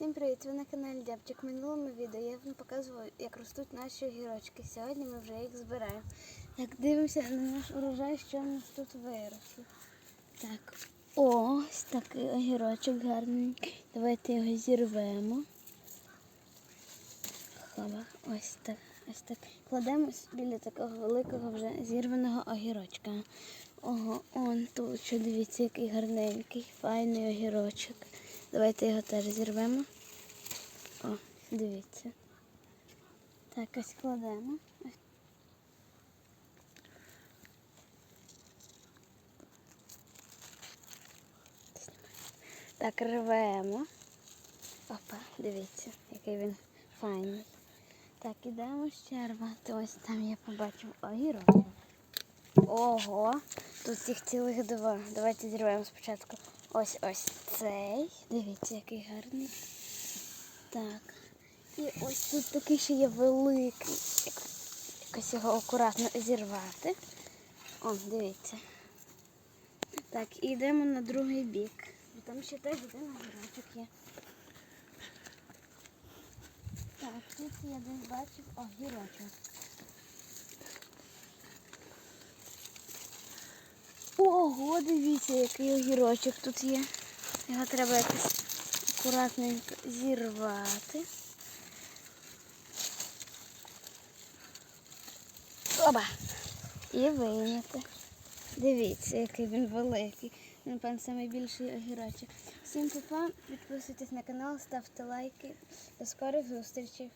Всім привіт! Ви на каналі Дябчик. В минулому відео я вам показувала, як ростуть наші огірочки. Сьогодні ми вже їх збираємо. Так, дивимося на наш урожай, що у нас тут виросло. Так, ось такий огірочок гарненький. Давайте його зірвемо. Хова, ось так. Ось так. Кладемо біля такого великого вже зірваного огірочка. Ого, он тут, що дивіться, який гарненький, файний огірочок. Давайте його теж зірвемо. О, дивіться. Так, ось кладемо. Так, рвемо. Опа, дивіться, який він файний. Так, ідемо ще рвати. Ось там я побачив огірок. Ого, тут їх цілих два. Давайте зірвемо спочатку. Ось ось цей. Дивіться, який гарний. Так. І ось тут такий ще є великий. Якось його акуратно зірвати. О, дивіться. Так, і йдемо на другий бік. Там ще теж один огірочок є. Так, тут я десь бачив огірочок. Ого, дивіться, який огірочок тут є. Його треба якось акуратненько зірвати. Оба! І вийняти. Дивіться, який він великий. Він, певно, найбільший огірочок. Всім папа, підписуйтесь на канал, ставте лайки. До скорих зустрічей.